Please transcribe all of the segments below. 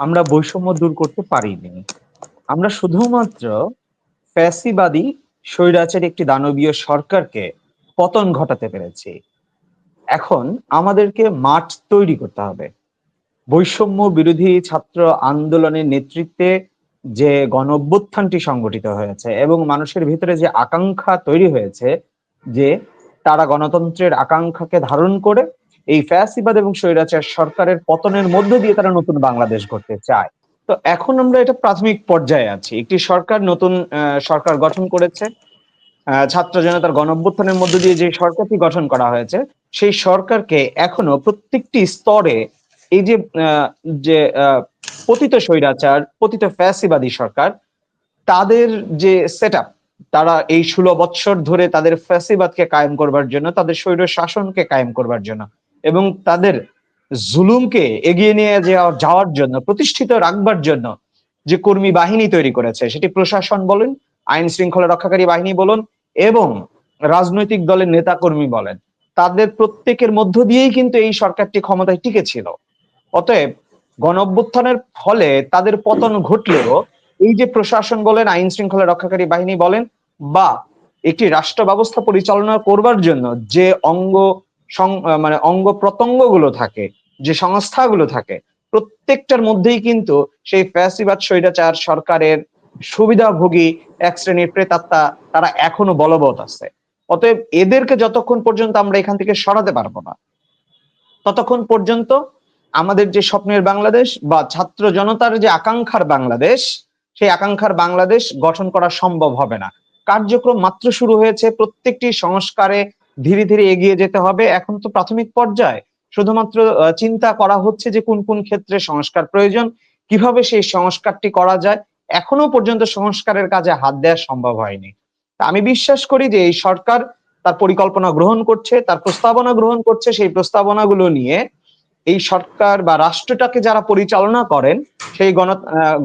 আমরা বৈষম্য দূর করতে পারিনি। আমরা শুধুমাত্র ফ্যাসিবাদী স্বৈরাচারী একটি দানবীয় সরকারকে পতন ঘটাতে পেরেছি। এখন আমাদেরকে মাঠ তৈরি করতে হবে। বৈষম্য বিরোধী ছাত্র আন্দোলনের নেতৃত্বে যে গণ অভ্যুত্থানটি সংগঠিত হয়েছে এবং মানুষের ভিতরে যে আকাঙ্ক্ষা তৈরি হয়েছে যে তারা গণতন্ত্রের আকাঙ্ক্ষাকে ধারণ করে এই ফ্যাসিবাদ এবং স্বৈরাচার সরকারের পতনের মধ্য দিয়ে তারা নতুন বাংলাদেশ গড়তে চায়। তো এখন আমরা এটা প্রাথমিক পর্যায়ে আছি। একটি সরকার নতুন সরকার গঠন করেছে। ছাত্র জনতার গণ অভ্যুত্থানের মধ্য দিয়ে যে সরকারটি গঠন করা হয়েছে, সেই সরকারকে এখনও প্রত্যেকটি স্তরে এই যে যে পতিত স্বৈরাচার, পতিত ফ্যাসিবাদী সরকার, তাদের যে সেট তারা এই ষোলো বৎসর ধরে তাদের ফ্যাসিবাদকে কায়েম করবার জন্য, তাদের স্বৈর শাসনকে কায়েম করবার জন্য এবং তাদের জুলুমকে এগিয়ে নিয়ে যাওয়া- যাওয়ার জন্য, প্রতিষ্ঠিত রাখবার জন্য যে কর্মী বাহিনী তৈরি করেছে, সেটি প্রশাসন বলেন, আইন শৃঙ্খলা রক্ষাকারী বাহিনী বলুন এবং রাজনৈতিক দলের নেতা কর্মী বলেন। তাদের প্রত্যেকের মধ্য দিয়েই কিন্তু এই সরকারটি ক্ষমতায় টিকে ছিল অতএব গণ ফলে তাদের পতন ঘটলেও এই যে প্রশাসন বলেন, আইন শৃঙ্খলা রক্ষাকারী বাহিনী বলেন, বা একটি রাষ্ট্র ব্যবস্থা পরিচালনা করবার জন্য যে অঙ্গ মানে অঙ্গ প্রত্যঙ্গগুলো থাকে, যে সংস্থাগুলো থাকে, প্রত্যেকটার মধ্যেই কিন্তু সেই ফ্যাসিবাদ, স্বৈরাচার সরকারের সুবিধাভোগী এক শ্রেণির প্রেতাত্মা, তারা এখনও বলবৎ আছে। অতএব এদেরকে যতক্ষণ পর্যন্ত আমরা এখান থেকে সরাতে পারব না, ততক্ষণ পর্যন্ত আমাদের যে স্বপ্নের বাংলাদেশ বা ছাত্র জনতার যে আকাঙ্ক্ষার বাংলাদেশ, সেই আকাঙ্ক্ষার বাংলাদেশ গঠন করা সম্ভব হবে না। কার্যক্রম মাত্র শুরু হয়েছে, প্রত্যেকটি সংস্কারে ধীরে ধীরে এগিয়ে যেতে হবে। এখন তো প্রাথমিক পর্যায়ে। শুধুমাত্র চিন্তা করা হচ্ছে যে কোন কোন ক্ষেত্রে সংস্কার প্রয়োজন, কীভাবে সেই সংস্কারটি করা যায়। এখনও পর্যন্ত সংস্কারের কাজে হাত দেওয়া সম্ভব হয়নি। আমি বিশ্বাস করি যে এই সরকার তার পরিকল্পনা গ্রহণ করছে, তার প্রস্তাবনা গ্রহণ করছে। সেই প্রস্তাবনাগুলো নিয়ে এই সরকার বা রাষ্ট্রটাকে যারা পরিচালনা করেন, সেই গণ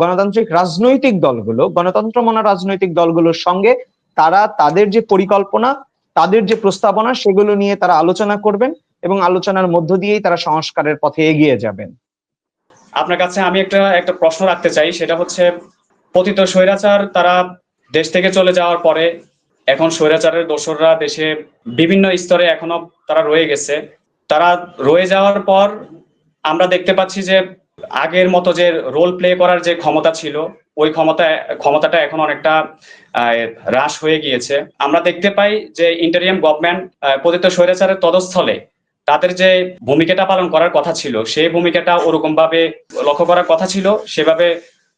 গণতান্ত্রিক রাজনৈতিক দলগুলো গণতন্ত্র মনা রাজনৈতিক দলগুলোর সঙ্গে তারা তাদের যে পরিকল্পনা তাদের যে প্রস্তাবনা, সেগুলো নিয়ে তারা আলোচনা করবেন এবং আলোচনার মধ্য দিয়েই তারা সংস্কারের পথে এগিয়ে যাবেন। আপনার কাছে আমি একটা একটা প্রশ্ন রাখতে চাই, সেটা হচ্ছে পতিত স্বৈরাচার তারা দেশ থেকে চলে যাওয়ার পরে এখন স্বৈরাচারের দোসররা দেশে বিভিন্ন স্তরে এখনও তারা রয়ে গেছে। তারা রয়ে যাওয়ার পর আমরা দেখতে পাচ্ছি যে আগের মতো যে রোল প্লে করার যে ক্ষমতা ছিল ওই ক্ষমতা ক্ষমতাটা এখন অনেকটা হ্রাস হয়ে গিয়েছে। আমরা দেখতে পাই যে ইন্টারিয়াম গভর্নমেন্ট পতিত স্বৈরাচারের তদস্থলে তাদের যে ভূমিকাটা পালন করার কথা ছিল, সেই ভূমিকাটা ওরকম ভাবে লক্ষ্য করার কথা ছিল, সেভাবে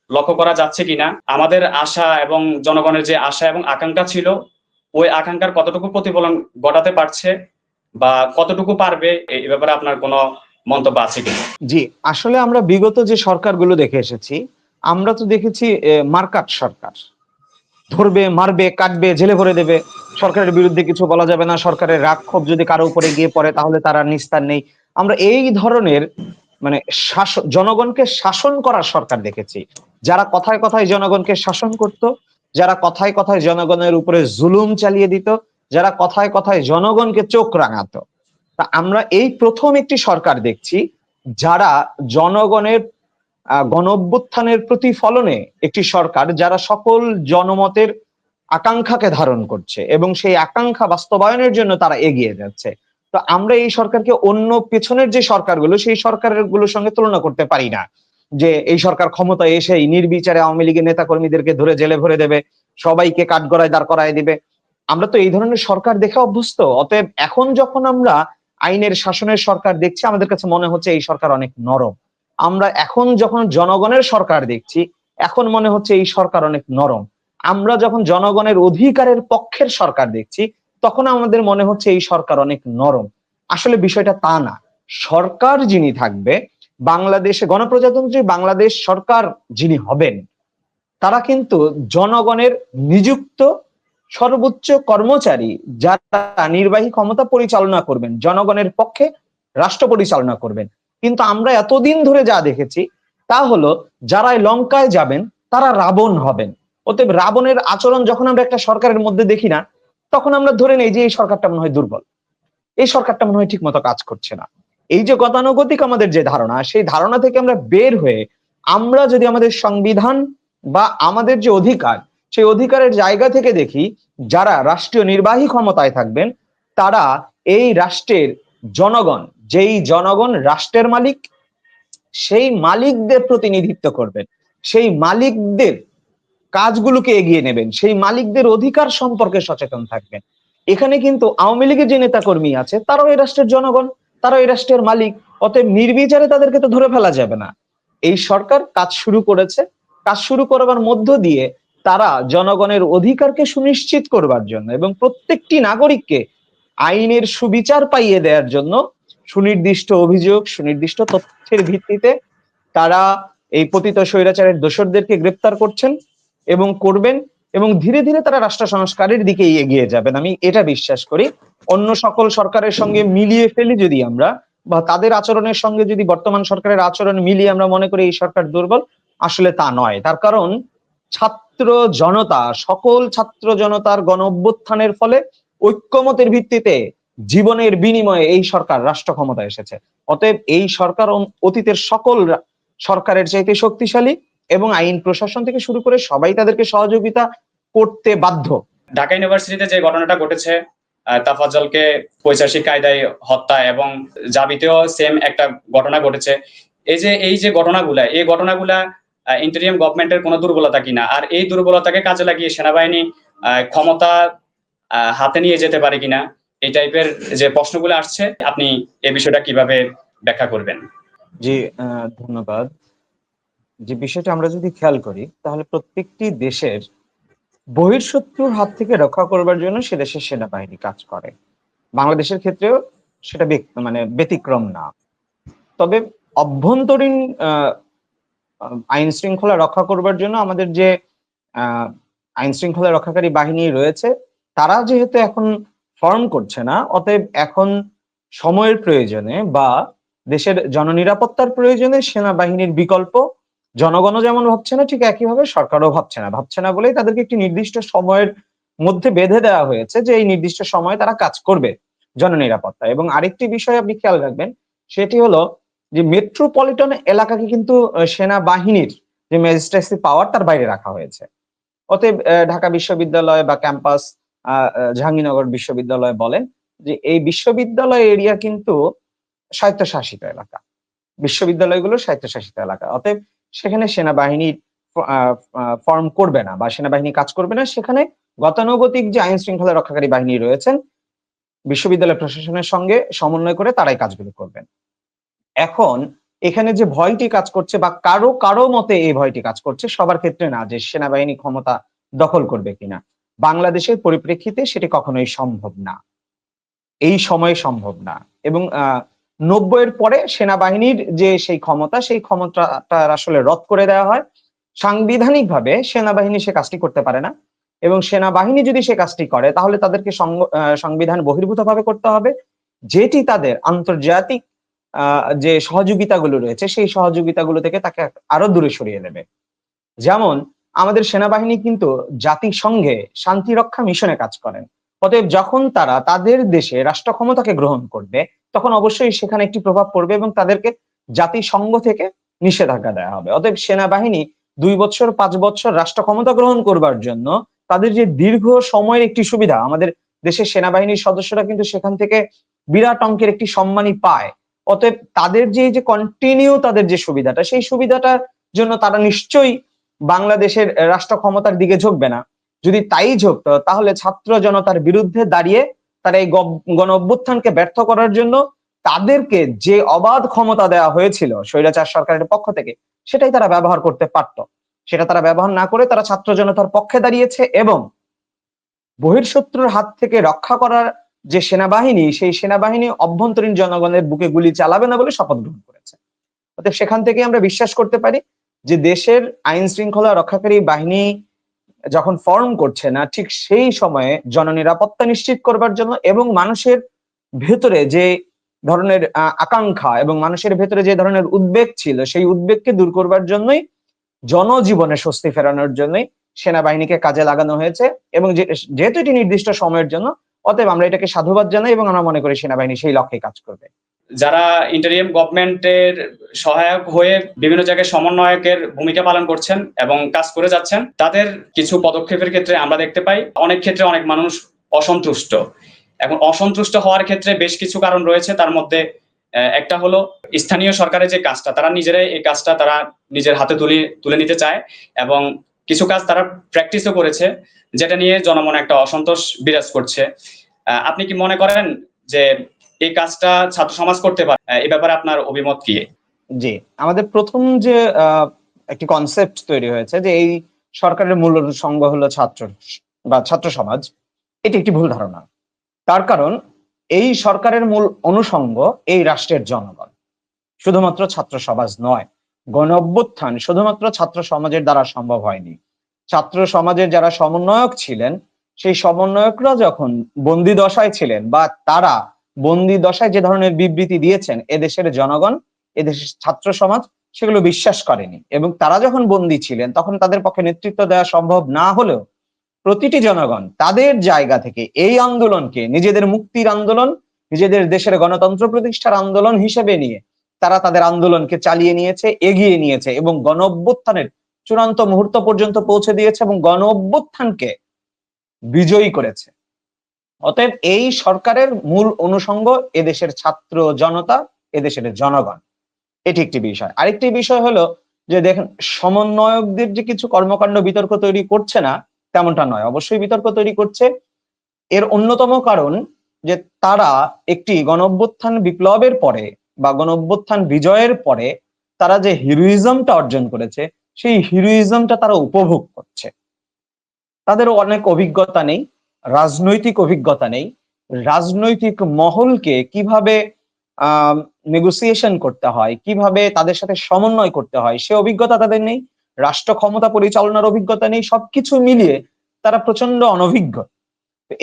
লক্ষ্য করা যাচ্ছে কিনা। আমাদের আশা এবং জনগণের যে আশা এবং আকাঙ্ক্ষা ছিল, ওই আকাঙ্ক্ষার কতটুকু প্রতিফলন ঘটাতে পারছে বা কতটুকু পারবে এই ব্যাপারে আপনার কোনো মন্তব্য আছে কিনা? জি, আসলে আমরা বিগত যে সরকারগুলো দেখে এসেছি আমরা তো দেখেছি মার্কাট সরকার। ধরবে, মারবে, কাটবে, জেলে ভরে দেবে। সরকারের বিরুদ্ধে কিছু বলা যাবে না। সরকারের রাগ ক্ষোভ যদি কারও উপরে গিয়ে পড়ে, তাহলে তারা নিস্তার নেই। আমরা এই ধরনের মানে শাসন জনগণকে শাসন করার সরকার দেখেছি। যারা কথায় কথায় জনগণকে শাসন করত, যারা কথায় কথায় জনগণের উপরে জুলুম চালিয়ে দিত, যারা কথায় কথায় জনগণকে চোখ রাঙাতো। তা আমরা এই প্রথম একটি সরকার দেখছি, যারা জনগণের গণ অভ্যুত্থানের প্রতিফলনে একটি সরকার যারা সকল জনমতের আকাঙ্ক্ষাকে ধারণ করছে এবং সেই আকাঙ্ক্ষা বাস্তবায়নের জন্য তারা এগিয়ে যাচ্ছে। তো আমরা এই সরকারকে অন্য পেছনের যে সরকারগুলো, সেই সরকারেরগুলোর সঙ্গে তুলনা করতে পারি না যে এই সরকার ক্ষমতায় এসে নির্বিচারে আওয়ামী লীগের নেতা কর্মীদেরকে ধরে জেলে ভরে দেবে, সবাইকে কাঠগড়ায় দাঁড় করায় দিবে। আমরা তো এই ধরনের সরকার দেখে অভ্যস্ত, অতএব এখন যখন আমরা আইনের শাসনের সরকার দেখছি, আমাদের কাছে মনে হচ্ছে এই সরকার অনেক নরম। আমরা এখন যখন জনগণের সরকার দেখছি, এখন মনে হচ্ছে এই সরকার অনেক নরম। আমরা যখন জনগণের অধিকারের পক্ষের সরকার দেখছি, তখন আমাদের মনে হচ্ছে এই সরকার অনেক নরম। আসলে বিষয়টা তা না। সরকার যিনি থাকবে, বাংলাদেশে গণপ্রজাতন্ত্রী বাংলাদেশ সরকার যিনি হবেন, তারা কিন্তু জনগণের নিযুক্ত সর্বোচ্চ কর্মচারী যারা নির্বাহী ক্ষমতা পরিচালনা করবেন, জনগণের পক্ষে রাষ্ট্র পরিচালনা করবেন। কিন্তু আমরা এতদিন ধরে যা দেখেছি, তা হলো যারা লঙ্কায় যাবেন, তারা রাবণ হবেন। অতএব রাবণের আচরণ যখন আমরা একটা সরকারের মধ্যে দেখি না, তখন আমরা ধরে নেই যে এই সরকারটা মনে হয় দুর্বল। এই সরকারটা মনে হয় ঠিক মতো কাজ করছে না। এই যে গতানুগতিক আমাদের যে ধারণা, সেই ধারণা থেকে আমরা বের হয়ে আমরা যদি আমাদের সংবিধান বা আমাদের যে অধিকার, সেই অধিকারের জায়গা থেকে দেখি, যারা রাষ্ট্রীয় নির্বাহী ক্ষমতায় থাকবেন, তারা এই রাষ্ট্রের জনগণ যেই জনগণ রাষ্ট্রের মালিক, সেই মালিকদের প্রতিনিধিত্ব করবেন। সেই মালিকদের কাজগুলোকে এগিয়ে নেবেন। সেই মালিকদের অধিকার সম্পর্কে সচেতন থাকবেন। এখানে কিন্তু আওয়ামী লীগের যে নেতাকর্মী আছে, তারাও এই রাষ্ট্রের জনগণ, তারাও এই রাষ্ট্রের মালিক। অতএব নির্বিচারে তাদেরকে তো ধরে ফেলা যাবে না। এই সরকার কাজ শুরু করেছে। কাজ শুরু করবার মধ্য দিয়ে তারা জনগণের অধিকারকে সুনিশ্চিত করবার জন্য এবং প্রত্যেকটি নাগরিককে আইনের সুবিচার পাইয়ে দেওয়ার জন্য সুনির্দিষ্ট অভিযোগ, সুনির্দিষ্ট তথ্যের ভিত্তিতে তারা এই পতিত স্বৈরাচারের দোসরদেরকে গ্রেপ্তার করছেন এবং করবেন এবং ধীরে ধীরে তারা রাষ্ট্র সংস্কারের দিকে এগিয়ে যাবেন। আমি এটা বিশ্বাস করি। অন্য সকল সরকারের সঙ্গে মিলিয়ে ফেলি যদি আমরা বা তাদের আচরণের সঙ্গে যদি বর্তমান সরকারের আচরণ মিলিয়ে আমরা মনে করি এই সরকার দুর্বল, আসলে তা নয়। তার কারণ ছাত্র জনতা, সকল ছাত্র জনতার গণ অভ্যুত্থানের ফলে ঐক্যমতের ভিত্তিতে জীবনের বিনিময়ে এই সরকার রাষ্ট্র ক্ষমতায় এসেছে। অতএব এই সরকার অতীতের সকল সরকারের চাইতে শক্তিশালী এবং আইন প্রশাসন থেকে শুরু করে সবাই তাদেরকে সহযোগিতা করতে বাধ্য। ঢাকা ইউনিভার্সিটিতে যে ঘটনাটা ঘটেছে আহ, তাফাজ্জলকে পৈশাসিক কায়দায় হত্যা এবং জাবিতেও সেম একটা ঘটনা ঘটেছে। এই যে এই যে ঘটনাগুলা এই ঘটনাগুলা ইন্টারিয়াম গভর্নমেন্টের কোনো দুর্বলতা কিনা? আর এই দুর্বলতাকে কাজে লাগিয়ে সেনাবাহিনী ক্ষমতা হাতে নিয়ে যেতে পারে কিনা? এই টাইপের যে প্রশ্নগুলো আসছে, আপনি এই বিষয়টা কীভাবে ব্যাখ্যা করবেন? জি ধন্যবাদ। যে বিষয়টা আমরা যদি খেয়াল করি, তাহলে প্রত্যেকটি দেশের বহির্শত্রুর হাত থেকে রক্ষা করবার জন্য সে দেশের সেনাবাহিনী কাজ করে। বাংলাদেশের ক্ষেত্রেও সেটা মানে ব্যতিক্রম না। তবে অভ্যন্তরীণ আইন শৃঙ্খলা রক্ষা করবার জন্য আমাদের যে আইন শৃঙ্খলা রক্ষাকারী বাহিনী রয়েছে, তারা যেহেতু এখন ফর্ম করছে না, অতএব এখন সময়ের প্রয়োজনে বা দেশের জননিরাপত্তার প্রয়োজনে সেনাবাহিনীর বিকল্প, জনগণও যেমন ভাবছে না, ঠিক একইভাবে সরকারও ভাবছে না। ভাবছে না বলেই তাদেরকে একটি নির্দিষ্ট সময়ের মধ্যে বেঁধে দেওয়া হয়েছে যে এই নির্দিষ্ট সময়ে তারা কাজ করবে জননিরাপত্তা। এবং আরেকটি বিষয় আপনি খেয়াল রাখবেন, সেটি হলো যে মেট্রোপলিটন এলাকাকে কিন্তু সেনাবাহিনীর যে ম্যাজিস্ট্রেসি পাওয়ার তার বাইরে রাখা হয়েছে। অতএব ঢাকা বিশ্ববিদ্যালয় বা ক্যাম্পাস জাহাঙ্গীরনগর বিশ্ববিদ্যালয় বলেন যে এই বিশ্ববিদ্যালয় এরিয়া কিন্তু স্বায়ত্তশাসিত এলাকা। বিশ্ববিদ্যালয়গুলো স্বায়ত্তশাসিত এলাকা। অতএব সেখানে সেনাবাহিনীর ফর্ম করবে না বা সেনাবাহিনী কাজ করবে না। সেখানে গতানুগতিক যে আইন শৃঙ্খলা রক্ষাকারী বাহিনী রয়েছেন, বিশ্ববিদ্যালয় প্রশাসনের সঙ্গে সমন্বয় করে তারাই কাজগুলো করবেন। এখন এখানে যে ভয়টি কাজ করছে বা কারও কারও মতে এই ভয়টি কাজ করছে, সবার ক্ষেত্রে না যে সেনাবাহিনী ক্ষমতা দখল করবে কিনা। বাংলাদেশের পরিপ্রেক্ষিতে সেটি কখনোই সম্ভব না। এই সময়ে সম্ভব না। এবং নব্বইয়ের পরে সেনাবাহিনীর যে সেই ক্ষমতা, সেই ক্ষমতাটা আসলে রদ করে দেওয়া হয়। সাংবিধানিকভাবে সেনাবাহিনী সে কাজটি করতে পারে না। এবং সেনাবাহিনী যদি সে কাজটি করে, তাহলে তাদেরকে সংবিধান বহির্ভূতভাবে করতে হবে। যেটি তাদের আন্তর্জাতিক যে সহযোগিতাগুলো রয়েছে, সেই সহযোগিতাগুলো থেকে তাকে আরও দূরে সরিয়ে দেবে। যেমন আমাদের সেনাবাহিনী কিন্তু জাতিসংঘে শান্তিরক্ষা মিশনে কাজ করেন। অতএব যখন তারা তাদের দেশে রাষ্ট্র ক্ষমতাকে গ্রহণ করবে, তখন অবশ্যই সেখানে একটি প্রভাব পড়বে এবং তাদেরকে জাতিসংঘ থেকে নিষেধাজ্ঞা দেওয়া হবে। অতএব সেনাবাহিনী দুই বছর, পাঁচ বছর রাষ্ট্র ক্ষমতা গ্রহণ করবার জন্য তাদের যে দীর্ঘ সময়ের একটি সুবিধা, আমাদের দেশের সেনাবাহিনীর সদস্যরা কিন্তু সেখান থেকে বিরাট অঙ্কের একটি সম্মানই পায়। অতএব তাদের যে যে কন্টিনিউ তাদের যে সুবিধাটা, সেই সুবিধাটার জন্য তারা নিশ্চয়ই বাংলাদেশের রাষ্ট্র ক্ষমতার দিকে ঝুঁকবে না। যদি তাই ঝুঁকতো তাহলে ছাত্র জনতার বিরুদ্ধে দাঁড়িয়ে তারা এই গণ অভ্যুত্থানকে ব্যর্থ করার জন্য তাদেরকে যে অবাধ ক্ষমতা দেওয়া হয়েছিল স্বৈরাচার সরকারের পক্ষ থেকে, সেটাই তারা ব্যবহার করতে পারত। সেটা তারা ব্যবহার না করে তারা ছাত্র জনতার পক্ষে দাঁড়িয়েছে এবং বহির্শত্রুর হাত থেকে রক্ষা করার যে সেনাবাহিনী, সেই সেনাবাহিনী অভ্যন্তরীণ জনগণের বুকে গুলি চালাবে না বলে শপথ গ্রহণ করেছে। অতএব সেখান থেকে আমরা বিশ্বাস করতে পারি যে দেশের আইন শৃঙ্খলা রক্ষাকারী বাহিনী যখন ফর্ম করছে না, ঠিক সেই সময়ে জননিরাপত্তা নিশ্চিত করবার জন্য এবং মানুষের ভেতরে যে ধরনের আকাঙ্ক্ষা এবং মানুষের ভেতরে যে ধরনের উদ্বেগ ছিল, সেই উদ্বেগকে দূর করবার জন্যই জনজীবনে স্বস্তি ফেরানোর জন্যই সেনাবাহিনীকে কাজে লাগানো হয়েছে এবং যেহেতু এটি নির্দিষ্ট সময়ের জন্য, অতএব আমরা এটাকে সাধুবাদ জানাই এবং আমরা মনে করি সেনাবাহিনী সেই লক্ষ্যে কাজ করবে। যারা ইন্টারিয়াম গভর্নমেন্টের সহায়ক হয়ে বিভিন্ন জায়গায় সমন্বয়কের ভূমিকা পালন করছেন এবং কাজ করে যাচ্ছেন, তাদের কিছু পদক্ষেপের ক্ষেত্রে আমরা দেখতে পাই, অনেক ক্ষেত্রে অনেক মানুষ অসন্তুষ্ট। এখন অসন্তুষ্ট হওয়ার ক্ষেত্রে বেশ কিছু কারণ রয়েছে, তার মধ্যে একটা হলো স্থানীয় সরকারের যে কাজটা, তারা নিজেরাই এই কাজটা তারা নিজের হাতে তুলে তুলে নিতে চায় এবং কিছু কাজ তারা প্র্যাকটিসও করেছে, যেটা নিয়ে জনমনে একটা অসন্তোষ বিরাজ করছে। আপনি কি মনে করেন যে এই কাজটা ছাত্র সমাজ করতে পারে। এই ব্যাপারে আপনার অভিমত কি? জি, আমাদের প্রথম যে একটি কনসেপ্ট তৈরি হয়েছে যে, এই সরকারের মূল সংঘ হলো ছাত্র, বা ছাত্র সমাজ এটি একটি ভুল ধারণা। তার কারণ, এই সরকারের মূল অনুষঙ্গ এই রাষ্ট্রের জনগণ। শুধুমাত্র ছাত্র সমাজ নয় গণ অভ্যুত্থান শুধুমাত্র ছাত্র সমাজের দ্বারা সম্ভব হয়নি। ছাত্র সমাজের যারা সমন্বয়ক ছিলেন, সেই সমন্বয়করা যখন বন্দি দশায় ছিলেন, বা তারা বন্দি দশায় যে ধরনের বিবৃতি দিয়েছেন এদেশের জনগণ, এদেশের ছাত্র সমাজ, সেগুলো বিশ্বাস করেনি। এবং তারা যখন বন্দী ছিলেন, তখন তাদের পক্ষে নেতৃত্ব দেওয়া সম্ভব না হলেও প্রতিটি জনগণ তাদের জায়গা থেকে এই আন্দোলনকে নিজেদের মুক্তির আন্দোলন, নিজেদের দেশের গণতন্ত্র প্রতিষ্ঠার আন্দোলন হিসেবে নিয়ে তারা তাদের আন্দোলনকে চালিয়ে নিয়েছে, এগিয়ে নিয়েছে এবং গণ অভ্যুত্থানের চূড়ান্ত মুহূর্ত পর্যন্ত পৌঁছে দিয়েছে এবং গণ অভ্যুত্থানকে বিজয়ী করেছে। অতএব এই সরকারের মূল অনুষঙ্গ এদেশের ছাত্র জনতা, এদেশের জনগণ। এটি একটি বিষয়। আরেকটি বিষয় হলো যে দেখেন, সমন্বয়কদের যে কিছু কর্মকাণ্ড বিতর্ক তৈরি করছে না, তেমনটা নয়। অবশ্যই বিতর্ক তৈরি করছে। এর অন্যতম কারণ যে তারা একটি গণঅভ্যুত্থান বিপ্লবের পরে বা গণঅভ্যুত্থান বিজয়ের পরে তারা যে হিরোইজমটা অর্জন করেছে, সেই হিরোইজমটা তারা উপভোগ করছে। তাদেরও অনেক অভিজ্ঞতা নেই। রাজনৈতিক অভিজ্ঞতা নেই। রাজনৈতিক মহলকে কীভাবে নেগোসিয়েশন করতে হয়, কীভাবে তাদের সাথে সমন্বয় করতে হয়, সে অভিজ্ঞতা তাদের নেই। রাষ্ট্র ক্ষমতা পরিচালনার অভিজ্ঞতা নেই। সবকিছু মিলিয়ে তারা প্রচণ্ড অনভিজ্ঞ।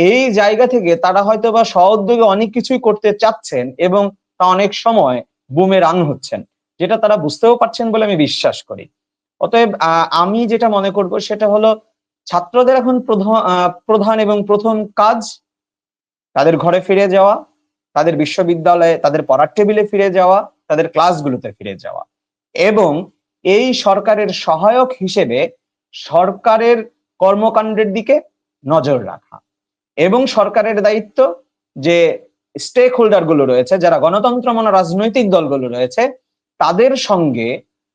এই জায়গা থেকে তারা হয়তো বা সহোদ্যোগে অনেক কিছুই করতে চাচ্ছেন এবং তা অনেক সময় বুমে রাং হচ্ছেন, যেটা তারা বুঝতেও পারছেন বলে আমি বিশ্বাস করি। অতএব আমি যেটা মনে করব সেটা হলো ছাত্রদের এখন প্রধান এবং প্রথম কাজ তাদের ঘরে ফিরে যাওয়া, তাদের বিশ্ববিদ্যালয়ে, তাদের পড়ার টেবিলে ফিরে যাওয়া, তাদের ক্লাসগুলোতে ফিরে যাওয়া। এবং এই সরকারের সহায়ক হিসেবে সরকারের কর্মকাণ্ডের দিকে নজর রাখা। এবং সরকারের দায়িত্ব যে স্টেক হোল্ডারগুলো রয়েছে, যারা গণতন্ত্র মনা রাজনৈতিক দলগুলো রয়েছে, তাদের সঙ্গে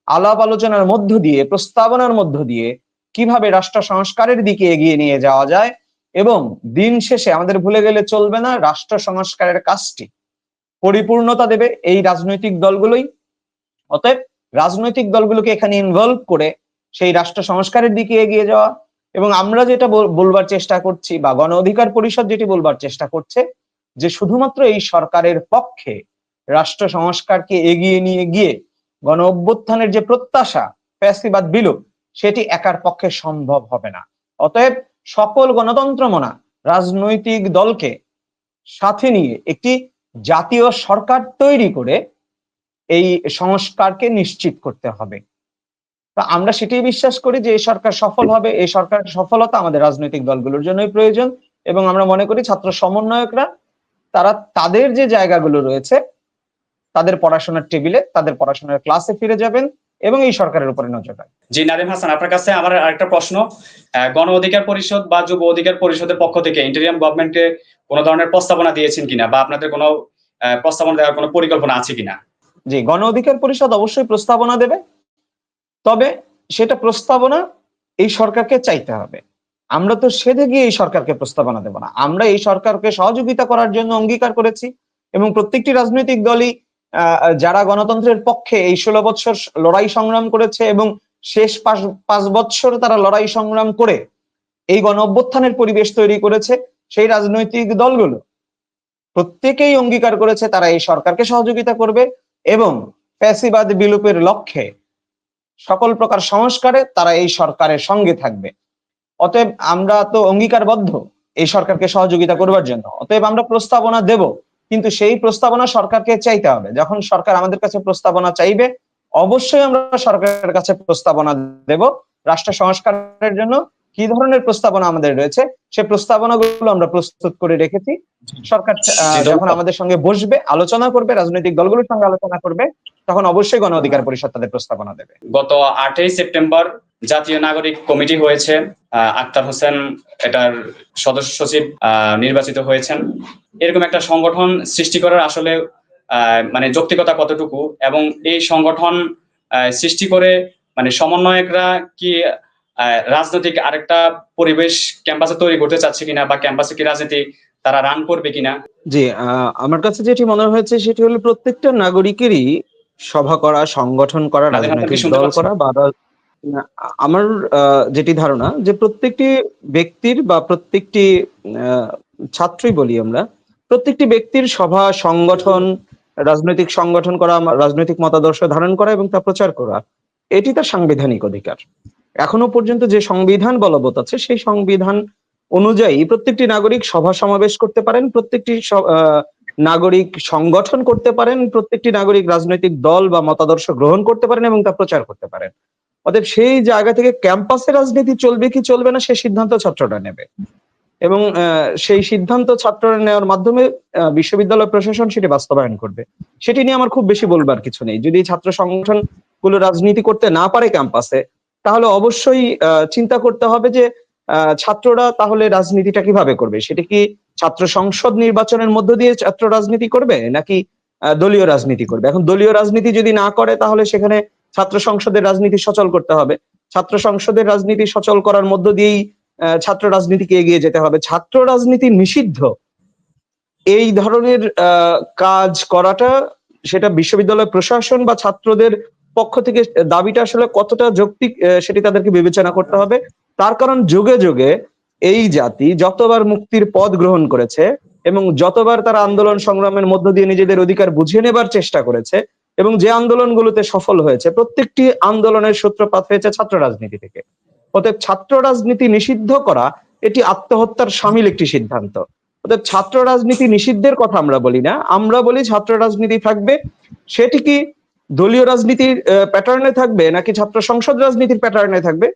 আলাপ আলোচনার মধ্য দিয়ে, প্রস্তাবনার মধ্য দিয়ে কীভাবে রাষ্ট্র সংস্কারের দিকে এগিয়ে নিয়ে যাওয়া যায় এবং দিন শেষে আমাদের ভুলে গেলে চলবে না, রাষ্ট্র সংস্কারের কাজটি পরিপূর্ণতা দেবে এই রাজনৈতিক দলগুলোই। অতএব রাজনৈতিক দলগুলোকে এখানে ইনভলভ করে সেই রাষ্ট্র সংস্কারের দিকে এগিয়ে যাওয়া এবং আমরা যেটা বল- বলবার চেষ্টা করছি বা গণ অধিকার পরিষদ যেটি বলবার চেষ্টা করছে যে শুধুমাত্র এই সরকারের পক্ষে রাষ্ট্র সংস্কারকে এগিয়ে নিয়ে গিয়ে গণ অভ্যুত্থানের যে প্রত্যাশা, ফ্যাসিবাদ বিলুপ সেটি একার পক্ষে সম্ভব হবে না। অতএব সকল গণতন্ত্র মনা রাজনৈতিক দলকে সাথে নিয়ে একটি জাতীয় সরকার তৈরি করে এই সংস্কারকে নিশ্চিত করতে হবে। তা আমরা সেটাই বিশ্বাস করি যে এই সরকার সফল হবে, এই সরকার সফলতা আমাদের রাজনৈতিক দলগুলোর জন্যই প্রয়োজন এবং আমরা মনে করি ছাত্র সমন্বয়করা, তারা তাদের যে জায়গাগুলো রয়েছে, তাদের পড়াশোনার টেবিলে, তাদের পড়াশোনার ক্লাসে ফিরে যাবেন। এবং এই সরকারের উপরে নজর রাখবেন জি নাদিম হাসান আপনার কাছে আমার আরেকটা প্রশ্ন। গণ অধিকার পরিষদ বা যুব অধিকার পরিষদের পক্ষ থেকে ইন্টারিয়াম গভর্নমেন্টকে কোনো ধরনের প্রস্তাবনা দিয়েছেন কিনা বা আপনাদের কোনো প্রস্তাবনা দেওয়ার কোনো পরিকল্পনা আছে কিনা? জি গণ অধিকার পরিষদ অবশ্যই প্রস্তাবনা দেবে। তবে সেটা প্রস্তাবনা এই সরকারকে চাইতে হবে। আমরা তো সেধে গিয়ে এই সরকারকে প্রস্তাবনা দেব না। আমরা এই সরকারকে সহযোগিতা করার জন্য অঙ্গীকার করেছি এবং প্রত্যেকটি রাজনৈতিক দলই যারা গণতন্ত্রের পক্ষে এই ষোলো বছর লড়াই সংগ্রাম করেছে এবং শেষ পাঁচ পাঁচ বছর তারা লড়াই সংগ্রাম করে এই গণ অভ্যুত্থানের পরিবেশ তৈরি করেছে সেই রাজনৈতিক দলগুলো। প্রত্যেকেই অঙ্গীকার করেছে তারা এই সরকারকে সহযোগিতা করবে এবং ফ্যাসিবাদ বিলোপের লক্ষ্যে সকল প্রকার সংস্কারে তারা এই সরকারের সঙ্গে থাকবে। অতএব আমরা তো অঙ্গীকারবদ্ধ এই সরকারকে সহযোগিতা করবার জন্য। অতএব আমরা প্রস্তাবনা দেব কিন্তু সেই প্রস্তাবনা সরকারকে চাইতে হবে। যখন সরকার আমাদের কাছে প্রস্তাবনা চাইবে অবশ্যই আমরা সরকারের কাছে প্রস্তাবনা দেব। রাষ্ট্র সংস্কারের জন্য কি ধরনের প্রস্তাবনা আমাদের রয়েছে সেই প্রস্তাবনাগুলো আমরা প্রস্তুত করে রেখেছি। সরকার যখন আমাদের সঙ্গে বসবে আলোচনা করবে রাজনৈতিক দলগুলোর সঙ্গে আলোচনা করবে তখন অবশ্যই গণ অধিকার পরিষদ তাদের প্রস্তাবনা দেবে। গত আটই সেপ্টেম্বর জাতীয় নাগরিক কমিটি হয়েছে আক্তার হোসেন এটার সদস্য সচিব নির্বাচিত হয়েছেন। এরকম একটা সংগঠন সৃষ্টি করার আসলে মানে যৌক্তিকতা কতটুকু এবং এই সংগঠন সৃষ্টি করে মানে সমন্বয়করা কি রাজনৈতিক আরেকটা পরিবেশ ক্যাম্পাসে তৈরি করতে চাচ্ছে কিনা বা ক্যাম্পাসে কি রাজনীতি তারা রান করবে কিনা? জি আমার কাছে যেটি মনে হয়েছে সেটি হলো প্রত্যেকটা নাগরিকেরই সভা করা সংগঠন করা রাজনৈতিক দল করা বা আমার যেটি ধারণা যে প্রত্যেকটি ব্যক্তির বা প্রত্যেকটি ছাত্রই বলি আমরা, প্রত্যেকটি ব্যক্তির সভা, সংগঠন, রাজনৈতিক সংগঠন করা রাজনৈতিক মতাদর্শ ধারণ করা এবং তা প্রচার করা, এটি তার সাংবিধানিক অধিকার। এখনও পর্যন্ত যে সংবিধান বলবৎ আছে, সেই সংবিধান অনুযায়ী প্রত্যেকটি নাগরিক সভা সমাবেশ করতে পারেন, প্রত্যেকটি নাগরিক সংগঠন করতে পারেন, প্রত্যেকটি নাগরিক রাজনৈতিক দল বা মতাদর্শ গ্রহণ করতে পারেন এবং তা প্রচার করতে পারেন। অতএব সেই জায়গা থেকে ক্যাম্পাসে রাজনীতি চলবে কি চলবে না, সে সিদ্ধান্ত ছাত্ররা নেবে। এবং সেই সিদ্ধান্ত ছাত্ররা নেওয়ার মাধ্যমে বিশ্ববিদ্যালয় প্রশাসন সেটি বাস্তবায়ন করবে। সেটি নিয়ে আমার খুব বেশি বলবার কিছু নেই। যদি ছাত্র সংগঠনগুলো রাজনীতি করতে না পারে ক্যাম্পাসে, তাহলে অবশ্যই চিন্তা করতে হবে যে ছাত্ররা তাহলে রাজনীতিটা কীভাবে করবে? সেটা কি ছাত্র সংসদ নির্বাচনের মধ্য দিয়ে ছাত্র রাজনীতি করবে, নাকি দলীয় রাজনীতি করবে? এখন দলীয় রাজনীতি যদি না করে, তাহলে সেখানে ছাত্র সংসদের রাজনীতি সচল করতে হবে। ছাত্র সংসদের রাজনীতি সচল করার মধ্য দিয়েই ছাত্র রাজনীতিকে এগিয়ে যেতে হবে। ছাত্র রাজনীতি নিষিদ্ধ। এই ধরনের কাজ করাটা সেটা বিশ্ববিদ্যালয় প্রশাসন বা ছাত্রদের পক্ষ থেকে দাবিটা আসলে কতটা যৌক্তিক সেটি তাদেরকে বিবেচনা করতে হবে। তার কারণ যুগে যুগে এই জাতি যতবার মুক্তির পদ গ্রহণ করেছে এবং যতবার তারা আন্দোলন সংগ্রামের মধ্য দিয়ে নিজেদের অধিকার বুঝিয়ে নেবার চেষ্টা করেছে এবং যে আন্দোলনগুলোতে সফল হয়েছে, প্রত্যেকটি আন্দোলনের সূত্রপাত হয়েছে ছাত্র রাজনীতি থেকে। অতএব ছাত্র রাজনীতি নিষিদ্ধ করা, এটি আত্মহত্যার সামিল একটি সিদ্ধান্ত। অতএব ছাত্র রাজনীতি নিষিদ্ধের কথা আমরা বলি না। আমরা বলি ছাত্র রাজনীতি থাকবে। সেটি কি দলীয় রাজনীতির প্যাটার্নে থাকবে, নাকি ছাত্র সংসদ রাজনীতির প্যাটার্নে থাকবে?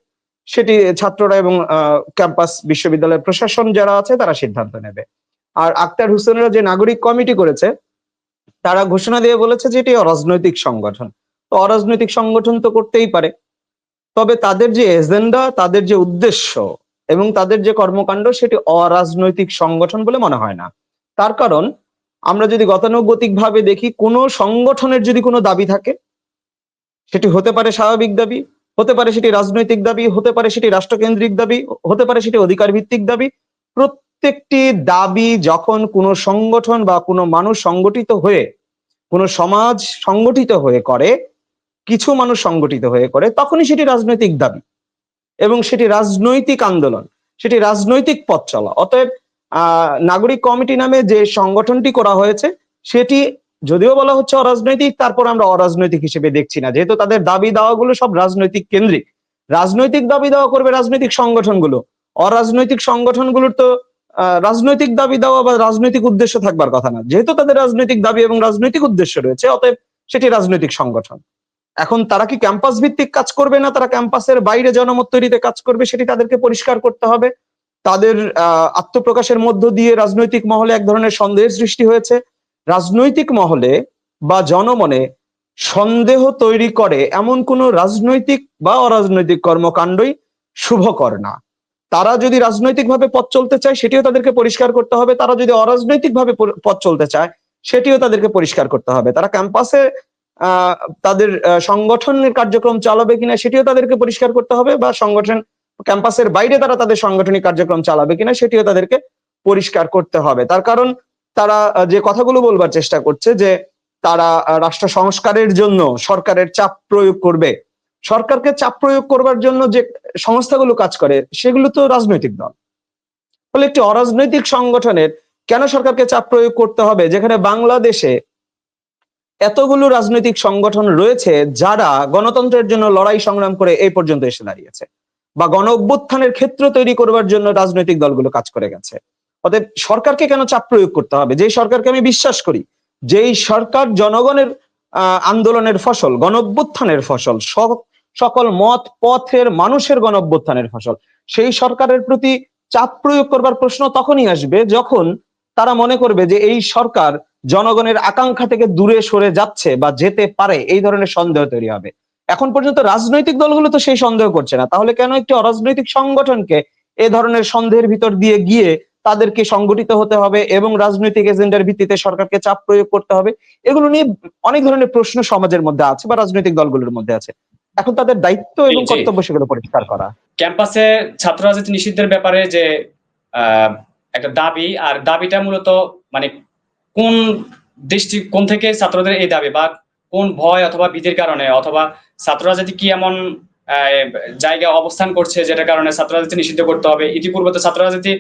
সেটি ছাত্ররা এবং ক্যাম্পাস বিশ্ববিদ্যালয়ের প্রশাসন যারা আছে, তারা সিদ্ধান্ত নেবে। আর আক্তার হোসেনরা যে নাগরিক কমিটি করেছে তারা ঘোষণা দিয়ে বলেছে যে এটি অরাজনৈতিক সংগঠন। তো অরাজনৈতিক সংগঠন তো করতেই পারে। তবে তাদের যে এজেন্ডা, তাদের যে উদ্দেশ্য এবং তাদের যে কর্মকাণ্ড, সেটি অরাজনৈতিক সংগঠন বলে মনে হয় না। তার কারণ, আমরা যদি গতানুগতিক ভাবে দেখি, কোনো সংগঠনের যদি কোনো দাবি থাকে, সেটি হতে পারে স্বাভাবিক দাবি, হতে পারে সেটি রাজনৈতিক দাবি, হতে পারে সেটি রাষ্ট্রকেন্দ্রিক দাবি, হতে পারে সেটি অধিকার ভিত্তিক দাবি প্রত্যেকটি দাবি যখন কোনো সংগঠন বা কোনো মানুষ সংগঠিত হয়ে, কোনো সমাজ সংগঠিত হয়ে করে, কিছু মানুষ সংগঠিত হয়ে করে, তখনই সেটি রাজনৈতিক দাবি এবং সেটি রাজনৈতিক আন্দোলন, সেটি রাজনৈতিক পথ চলা। অতএব নাগরিক কমিটি নামে যে সংগঠনটি করা হয়েছে, সেটি যদিও বলা হচ্ছে অরাজনৈতিক, তারপর আমরা অরাজনৈতিক হিসেবে দেখছি না। যেহেতু তাদের দাবি দাওয়াগুলো সব রাজনৈতিক কেন্দ্রিক। রাজনৈতিক দাবি দাওয়া করবে রাজনৈতিক সংগঠনগুলো। অরাজনৈতিক সংগঠনগুলোর তো রাজনৈতিক দাবি দেওয়া বা রাজনৈতিক উদ্দেশ্য থাকবার কথা না। যেহেতু তাদের রাজনৈতিক দাবি এবং রাজনৈতিক উদ্দেশ্য রয়েছে অতএব সেটি রাজনৈতিক সংগঠন। এখন তারা কি ক্যাম্পাস ভিত্তিক কাজ করবে না? তারা ক্যাম্পাসের বাইরে জনমত তৈরিতে কাজ করবে সেটি তাদেরকে পরিষ্কার করতে হবে। তাদের আহ, আত্মপ্রকাশের মধ্য দিয়ে রাজনৈতিক মহলে এক ধরনের সন্দেহের সৃষ্টি হয়েছে। রাজনৈতিক মহলে বা জনমনে সন্দেহ তৈরি করে এমন কোন রাজনৈতিক বা অরাজনৈতিক কর্মকাণ্ডই শুভকর না। তারা যদি রাজনৈতিকভাবে পথ চলতে চায়, সেটিও তাদেরকে পরিষ্কার করতে হবে। তারা যদি অরাজনৈতিকভাবে পথ চলতে চায়, সেটিও তাদেরকে পরিষ্কার করতে হবে। তারা ক্যাম্পাসে তাদের সংগঠনের কার্যক্রম চালাবে কিনা, সেটিও তাদেরকে পরিষ্কার করতে হবে বা সংগঠন, ক্যাম্পাসের বাইরে তারা তাদের সাংগঠনিক কার্যক্রম চালাবে কিনা, সেটিও তাদেরকে পরিষ্কার করতে হবে। তার কারণ, তারা যে কথাগুলো বলবার চেষ্টা করছে যে, তারা রাষ্ট্র সংস্কারের জন্য সরকারের চাপ প্রয়োগ করবে সরকারকে চাপ প্রয়োগ করবার জন্য যে সংস্থাগুলো কাজ করে, সেগুলো তো রাজনৈতিক দল। ফলে একটি অরাজনৈতিক সংগঠনের কেন সরকারকে চাপ প্রয়োগ করতে হবে? যেখানে বাংলাদেশে এতগুলো রাজনৈতিক সংগঠন রয়েছে, যারা গণতন্ত্রের জন্য লড়াই সংগ্রাম করে এই পর্যন্ত এসে দাঁড়িয়েছে বা গণ অভ্যুত্থানের ক্ষেত্র তৈরি করবার জন্য রাজনৈতিক দলগুলো কাজ করে গেছে। অতএব সরকারকে কেন চাপ প্রয়োগ করতে হবে? যেই সরকারকে আমি বিশ্বাস করি, যেই সরকার জনগণের আন্দোলনের ফসল গণ অভ্যুত্থানের ফসল সকল মত, পথের মানুষের গণ অভ্যুত্থানের ফসল। সেই সরকারের প্রতি চাপ প্রয়োগ করবার প্রশ্ন তখনই আসবে যখন তারা মনে করবে যে এই সরকার জনগণের আকাঙ্ক্ষা থেকে দূরে সরে যাচ্ছে বা যেতে পারে। এই ধরনের সন্দেহ তৈরি হবে। এখন পর্যন্ত রাজনৈতিক দলগুলো তো সেই সন্দেহ করছে না। তাহলে কেন একটি অরাজনৈতিক সংগঠনকে এ ধরনের সন্দেহের ভিতর দিয়ে গিয়ে তাদেরকে সংগঠিত হতে হবে এবং রাজনৈতিক এজেন্ডার ভিত্তিতে সরকারকে চাপ প্রয়োগ করতে হবে? এগুলো নিয়ে অনেক ধরনের প্রশ্ন সমাজের মধ্যে আছে বা রাজনৈতিক দলগুলোর মধ্যে আছে। এখন তাদের দায়িত্ব এবং। কর্তব্য সেগুলো পরিষ্কার করা। ক্যাম্পাসে ছাত্র রাজনীতি নিষিদ্ধের ব্যাপারে যে একটা দাবি আর দাবিটা মূলত মানে কোন দৃষ্টি কোন থেকে ছাত্রদের এই দাবি বা কোন ভয় অথবা ভীতির কারণে অথবা ছাত্র রাজনীতি কি এমন জায়গায় অবস্থান করছে যেটার কারণে ছাত্র রাজনীতি নিষিদ্ধ করতে হবে? ইতিপূর্বে তো ছাত্র রাজনীতি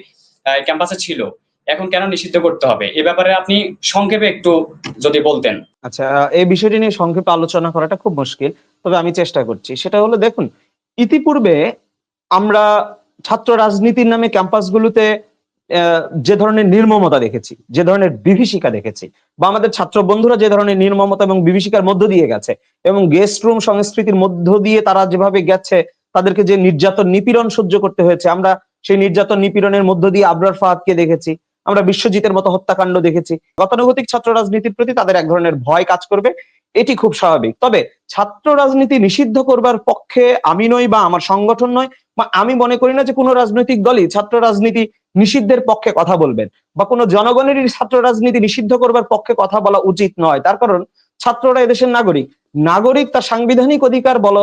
ক্যাম্পাসে ছিল। এখন কেন নিষিদ্ধ করতে হবে? এ ব্যাপারে আপনি সংক্ষেপে একটু যদি বলতেন। আচ্ছা এই বিষয়টি নিয়ে সংক্ষেপে আলোচনা করাটা খুব মুশকিল, তবে আমি চেষ্টা করছি। সেটা হলো, দেখুন, ইতিপূর্বে আমরা ছাত্র রাজনীতির নামে ক্যাম্পাসগুলোতে যে ধরনের নির্মমতা দেখেছি, যে ধরনের বিভীষিকা দেখেছি, বা আমাদের ছাত্র বন্ধুরা যে ধরনের নির্মমতা এবং বিভীষিকার মধ্য দিয়ে গেছে, এবং গেস্ট রুম সংস্কৃতির মধ্য দিয়ে তারা যেভাবে গেছে, তাদেরকে যে নির্যাতন নিপীড়ন সহ্য করতে হয়েছে, আমরা সেই নির্যাতন নিপীড়নের মধ্য দিয়ে আবরার ফাহাদকে দেখেছি আমরা বিশ্বজিতের মতো হত্যাকাণ্ড দেখেছি। গতানুগতিক ছাত্র রাজনীতির প্রতি তাদের এক ধরনের ভয় কাজ করবে, এটি খুব স্বাভাবিক। তবে ছাত্র রাজনীতি নিষিদ্ধ করবার পক্ষে আমি নই বা আমার সংগঠন নয়, বা আমি মনে করি না যে কোনো রাজনৈতিক দলই ছাত্র রাজনীতি নিষিদ্ধের পক্ষে কথা বলবেন, বা কোনো জনগণেরই ছাত্র রাজনীতি নিষিদ্ধ করবার পক্ষে কথা বলা উচিত নয়। তার কারণ, ছাত্ররা এদেশের নাগরিক। নাগরিক তার সাংবিধানিক অধিকার বল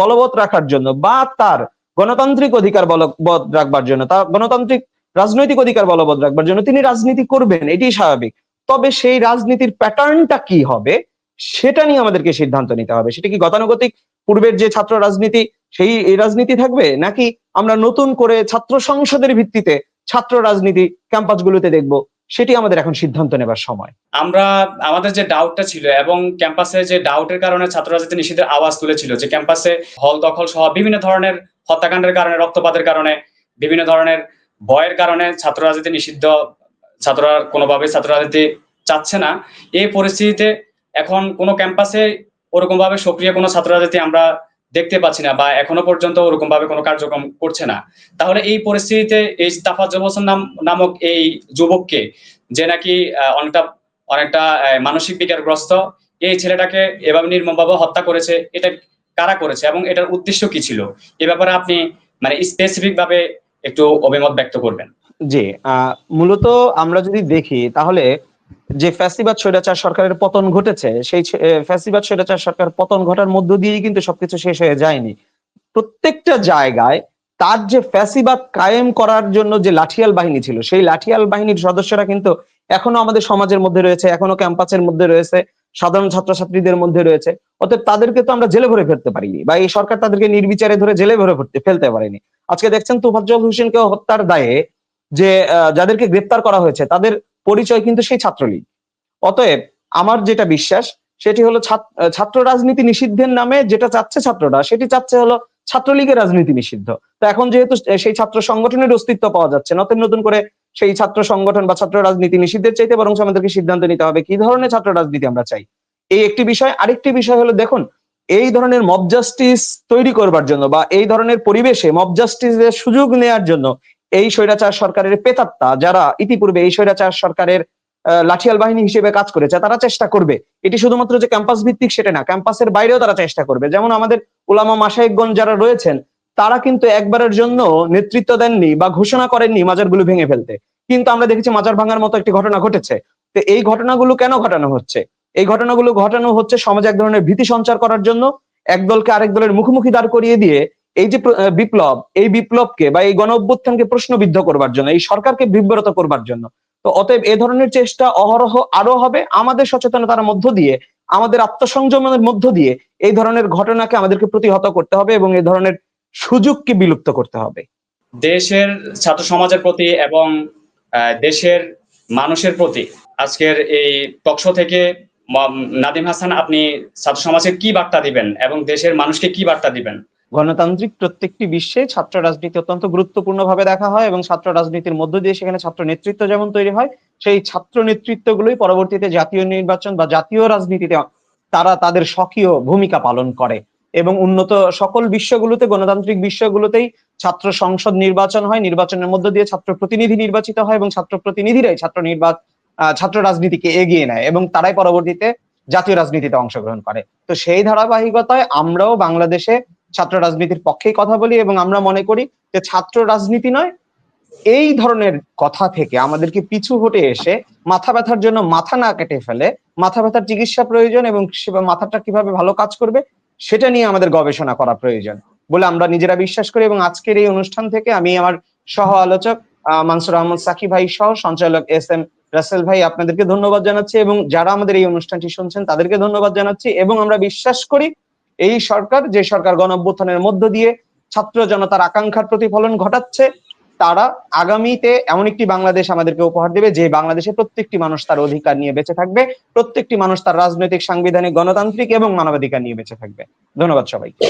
বলবৎ রাখার জন্য, বা তার গণতান্ত্রিক অধিকার বলবৎ রাখবার জন্য। তার গণতান্ত্রিক রাজনৈতিক অধিকার বলবৎ রাখবার জন্য তিনি রাজনীতি করবেন এটি স্বাভাবিক। তবে সেই রাজনীতির প্যাটার্নটা কি হবে, সেটা নিয়ে আমাদেরকে সিদ্ধান্ত নিতে হবে। সেটা কি গতানুগতিক? পূর্বের যে ছাত্র রাজনীতি, সেই রাজনীতি থাকবে? নাকি আমরা নতুন করে ছাত্র সংসদের ভিত্তিতে ছাত্র রাজনীতি ক্যাম্পাসগুলোতে দেখব? সেটি আমাদের এখন সিদ্ধান্ত নেবার সময়। আমরা, আমাদের যে ডাউটটা ছিল এবং ক্যাম্পাসে যে ডাউটের কারণে ছাত্র রাজনীতি নিষিদ্ধের আওয়াজ তুলেছিল, যে ক্যাম্পাসে হল দখল সহ বিভিন্ন ধরনের হত্যাকাণ্ডের কারণে, রক্তপাতের কারণে, বিভিন্ন ধরনের ভয়ের কারণে ছাত্র রাজনীতি নিষিদ্ধ, ছাত্ররা কোনোভাবে ছাত্র রাজনীতি চাচ্ছে না। এই পরিস্থিতিতে এখন কোনো ক্যাম্পাসে ওরকম ভাবে সক্রিয় কোনো ছাত্র রাজনীতি আমরা দেখতে পাচ্ছি না বা এখনও পর্যন্ত ওরকম ভাবে কোনো কার্যক্রম করছে না। তাহলে এই পরিস্থিতিতে এই তাফাজ্জল হোসেন নাম, নামক এই যুবককে যে নাকি অনেকটা অনেকটা মানসিক বিকারগ্রস্ত, এই ছেলেটাকে এভাবে নির্মমভাবে হত্যা করেছে, এটা কারা করেছে এবং এটার উদ্দেশ্য কি ছিল? এ ব্যাপারে আপনি মানে স্পেসিফিক ভাবে একটু অভিমত ব্যক্ত করবেন। জি মূলত আমরা যদি দেখি, তাহলে যে ফ্যাসিবাদ স্বৈরাচার সরকারের পতন ঘটেছে, সেই ফ্যাসিবাদ স্বৈরাচার সরকার পতন ঘটার মধ্য দিয়েই কিন্তু সবকিছু শেষ হয়ে যায়নি। প্রত্যেকটা জায়গায় তার যে ফ্যাসিবাদ কায়েম করার জন্য যে লাঠিয়াল বাহিনী ছিল, সেই লাঠিয়াল বাহিনীর সদস্যরা কিন্তু এখনও আমাদের সমাজের মধ্যে রয়েছে, এখনও ক্যাম্পাসের মধ্যে রয়েছে। সাধারণ ছাত্রছাত্রীদের মধ্যে রয়েছে। অতএব তাদেরকে তো আমরা জেলে ভরে ফেলতে পারিনি বা এই সরকার তাদেরকে নির্বিচারে ধরে জেলে ভরে ফেলতে ফেলতে পারেনি। আজকে দেখছেন তুফাজ্জল হোসেনকে হত্যার দায়ে যে যাদেরকে গ্রেপ্তার করা হয়েছে, তাদের পরিচয় কিন্তু সেই ছাত্রলীগ। অতএব আমার যেটা বিশ্বাস, সেটি হলো ছাত- ছাত্র রাজনীতি নিষিদ্ধের নামে যেটা চাচ্ছে ছাত্ররা, সেটি চাচ্ছে হলো ছাত্রলীগের রাজনীতি নিষিদ্ধ। তো এখন যেহেতু সেই ছাত্র সংগঠনের অস্তিত্ব পাওয়া যাচ্ছে নতুন নতুন করে সেই ছাত্র সংগঠন বা ছাত্র রাজনীতি নিষিদ্ধের চাইতে বরং আমাদেরকে সিদ্ধান্ত নিতে হবে কি ধরনের ছাত্র রাজনীতি আমরা চাই? এই একটি বিষয়। আরেকটি বিষয় হলো, দেখুন, এই ধরনের মব জাস্টিস তৈরি করবার জন্য বা এই ধরনের পরিবেশে মব জাস্টিসের সুযোগ নেয়ার জন্য এই স্বৈরাচার সরকারের পেতাত্তা, যারা ইতিপূর্বে এই স্বৈরাচার সরকারের লাঠিয়াল বাহিনী হিসেবে কাজ করেছে, তারা চেষ্টা করবে। এটি শুধুমাত্র যে ক্যাম্পাস ভিত্তিক সেটা না ক্যাম্পাসের বাইরেও তারা চেষ্টা করবে। যেমন আমাদের উলামা মাসায়েকগণ যারা রয়েছেন তারা কিন্তু একবারের জন্য নেতৃত্ব দেননি বা ঘোষণা করেননি মাজারগুলো ভেঙে ফেলতে। কিন্তু আমরা দেখেছি মাজার ভাঙার মতো একটি ঘটনা ঘটেছে। তো এই ঘটনাগুলো কেন ঘটানো হচ্ছে? এই ঘটনাগুলো ঘটানো হচ্ছে সমাজে এক ধরনের ভীতি সঞ্চার করার জন্য। এক দলকে আরেক দলের মুখোমুখি দাঁড় করিয়ে দিয়ে এই যে বিপ্লব, এই বিপ্লবকে বা এই গণ অভ্যুত্থানকে প্রশ্নবিদ্ধ করবার জন্য, এই সরকারকে বিব্রত করবার জন্য। তো অতএব এ ধরনের চেষ্টা অহরহ আরও হবে। আমাদের সচেতনতার মধ্য দিয়ে, আমাদের আত্মসংযমের মধ্য দিয়ে এই ধরনের ঘটনাকে আমাদেরকে প্রতিহত করতে হবে এবং এই ধরনের সুযোগকে বিলুপ্ত করতে হবে। দেশের ছাত্র সমাজের প্রতি এবং দেশের মানুষের প্রতি আজকের এই টকশো থেকে নাদিম হাসান আপনি ছাত্র সমাজকে কি বার্তা দিবেন এবং দেশের মানুষকে কি বার্তা দিবেন? গণতান্ত্রিক প্রত্যেকটি বিশ্বে ছাত্র রাজনীতি অত্যন্ত গুরুত্বপূর্ণ ভাবে দেখা হয় এবং ছাত্র রাজনীতির মধ্য দিয়ে সেখানে ছাত্র নেতৃত্ব যেমন তৈরি হয় সেই ছাত্র নেতৃত্বগুলোই পরবর্তীতে জাতীয় নির্বাচন বা জাতীয় রাজনীতিতে তারা তাদের স্বকীয় ভূমিকা পালন করে। এবং উন্নত সকল বিশ্বগুলোতে, গণতান্ত্রিক বিশ্বগুলোতেই ছাত্র সংসদ নির্বাচন হয়। নির্বাচনের মধ্য দিয়ে ছাত্র প্রতিনিধি নির্বাচিত হয় এবং ছাত্র প্রতিনিধিরাই ছাত্র নির্বাচন ছাত্র রাজনীতিকে এগিয়ে নেয় এবং তারাই পরবর্তীতে জাতীয় রাজনীতিতে অংশগ্রহণ করে। তো সেই ধারাবাহিকতায় আমরাও বাংলাদেশে ছাত্র রাজনীতির পক্ষেই কথা বলি এবং আমরা মনে করি যে ছাত্র রাজনীতি নয়, এই ধরনের কথা থেকে আমাদেরকে পিছু হটে এসে মাথা ব্যথার জন্য মাথা না কেটে ফেলে, মাথা ব্যথার চিকিৎসা প্রয়োজন এবং মাথাটা কীভাবে ভালো কাজ করবে সেটা নিয়ে আমাদের গবেষণা করা প্রয়োজন বলে আমরা নিজেরা বিশ্বাস করি এবং আজকের এই অনুষ্ঠান থেকে আমি আমার সহ আলোচক মানসুর আহমদ সাকি ভাই সহ সঞ্চালক এস এম রাসেল ভাই আপনাদেরকে ধন্যবাদ জানাচ্ছি এবং যারা আমাদের এই অনুষ্ঠানটি শুনছেন তাদেরকে ধন্যবাদ জানাচ্ছি এবং আমরা বিশ্বাস করি এই সরকার, যে সরকার গণ মধ্য দিয়ে ছাত্র জনতার আকাঙ্ক্ষার প্রতিফলন ঘটাচ্ছে তারা আগামীতে এমন একটি বাংলাদেশ আমাদেরকে উপহার দেবে, যে বাংলাদেশে প্রত্যেকটি মানুষ তার অধিকার নিয়ে বেঁচে থাকবে, প্রত্যেকটি মানুষ তার রাজনৈতিক, সাংবিধানিক, গণতান্ত্রিক এবং মানবাধিকার নিয়ে বেঁচে থাকবে। ধন্যবাদ সবাইকে।